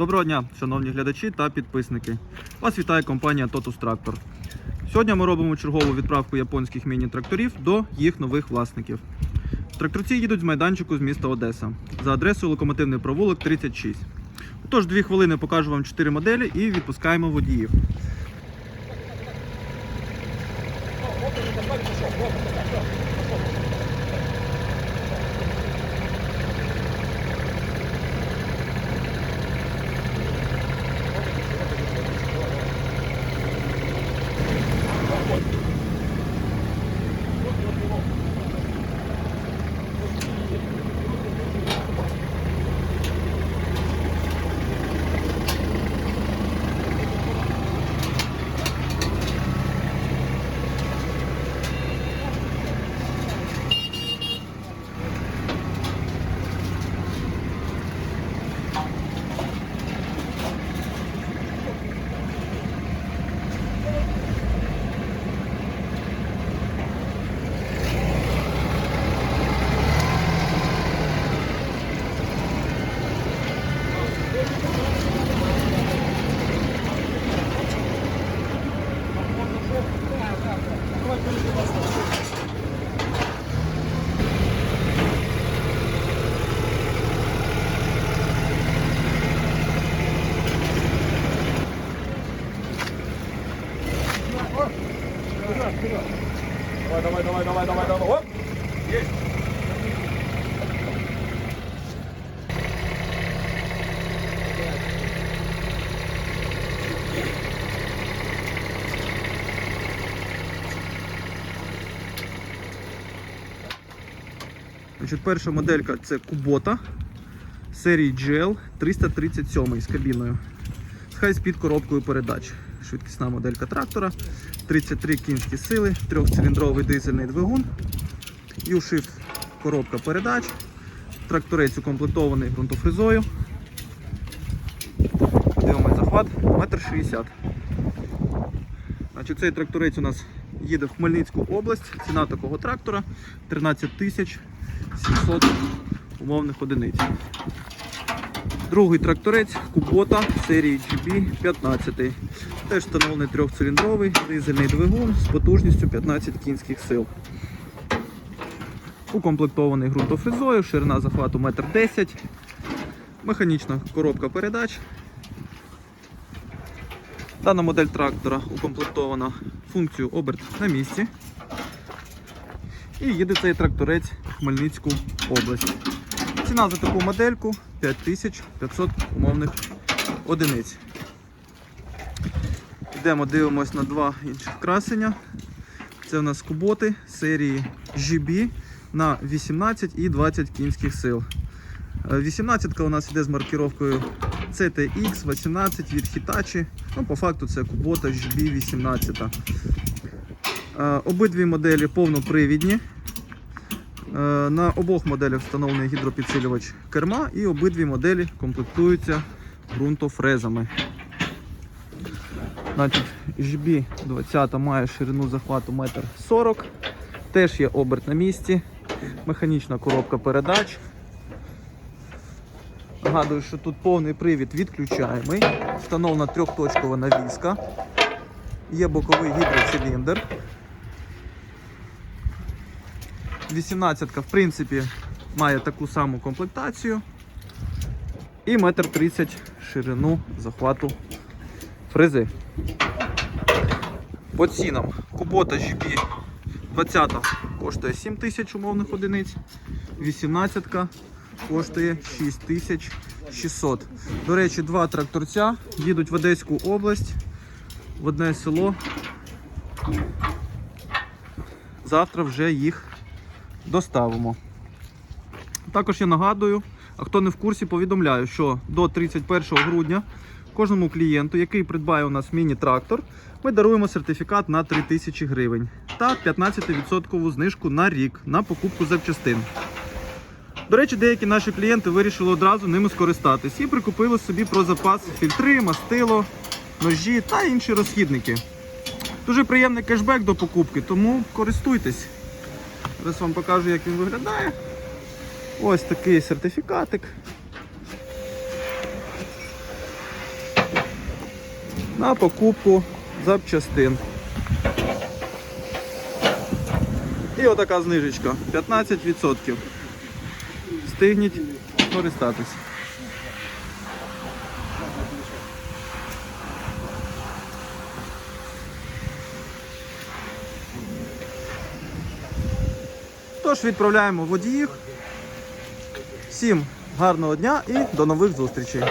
Доброго дня, шановні глядачі та підписники. Вас вітає компанія Totus Tractor. Сьогодні ми робимо чергову відправку японських міні-тракторів до їх нових власників. Тракторці їдуть з майданчику з міста Одеса за адресою локомотивний провулок 36. Тож, дві хвилини покажу вам 4 моделі і відпускаємо водіїв. Давай, давай, давай, давай, давай, давай. Оп! Есть. Перша моделька це Kubota серії GL 337 з кабіною. З хай-спід коробкою передач. Швидкісна моделька трактора, 33 кінські сили, трьохциліндровий дизельний двигун. U-Shift коробка передач. Тракторець укомплектований ґрунтофрезою. Дивимось захват 1,60 м. Значить, цей тракторець у нас їде в Хмельницьку область. Ціна такого трактора 13 тисяч 700 умовних одиниць. Другий тракторець Kubota серії GB15. Теж встановлений трьохциліндровий дизельний двигун з потужністю 15 кінських сил. Укомплектований ґрунтофрезою, ширина захвату 1,10 м. Механічна коробка передач. Дана модель трактора укомплектована функцією оберт на місці. І їде цей тракторець в Хмельницьку область. Ціна за таку модельку 5500 умовних одиниць. Йдемо, дивимось на два інших красення. Це у нас куботи серії GB на 18 і 20 кінських сил. 18 у нас йде з маркіровкою CTX 18 від Hitachi. Ну, по факту це Kubota GB 18. Е, Обидві моделі повнопривідні. Е, На обох моделях встановлений гідропідсилювач керма і обидві моделі комплектуються ґрунтофрезами. Значить, GB 20 має ширину захвату 1,40 м. Теж є оберт на місці, механічна коробка передач. Нагадую, що тут повний привід відключаємий, встановлена трьохточкова навіска, є боковий гідроциліндр. 18-ка, в принципі має таку саму комплектацію. І 1,30 м ширину захвату фрези. По цінам Kubota GP 20 коштує 7 тисяч умовних одиниць, 18 коштує 6600. До речі, два тракторця їдуть в Одеську область, в одне село. Завтра вже їх доставимо. Також я нагадую, а хто не в курсі, повідомляю, що до 31 грудня кожному клієнту, який придбає у нас міні-трактор, ми даруємо сертифікат на 3000 гривень та 15% знижку на рік на покупку запчастин. До речі, деякі наші клієнти вирішили одразу ними скористатись і прикупили собі про запас фільтри, мастило, ножі та інші розхідники. Дуже приємний кешбек до покупки, тому користуйтесь. Зараз вам покажу, як він виглядає. Ось такий сертифікатик. На покупку запчастин. І отака знижечка 15%. Встигніть користатись. Тож відправляємо водіїв. Всім гарного дня і до нових зустрічей.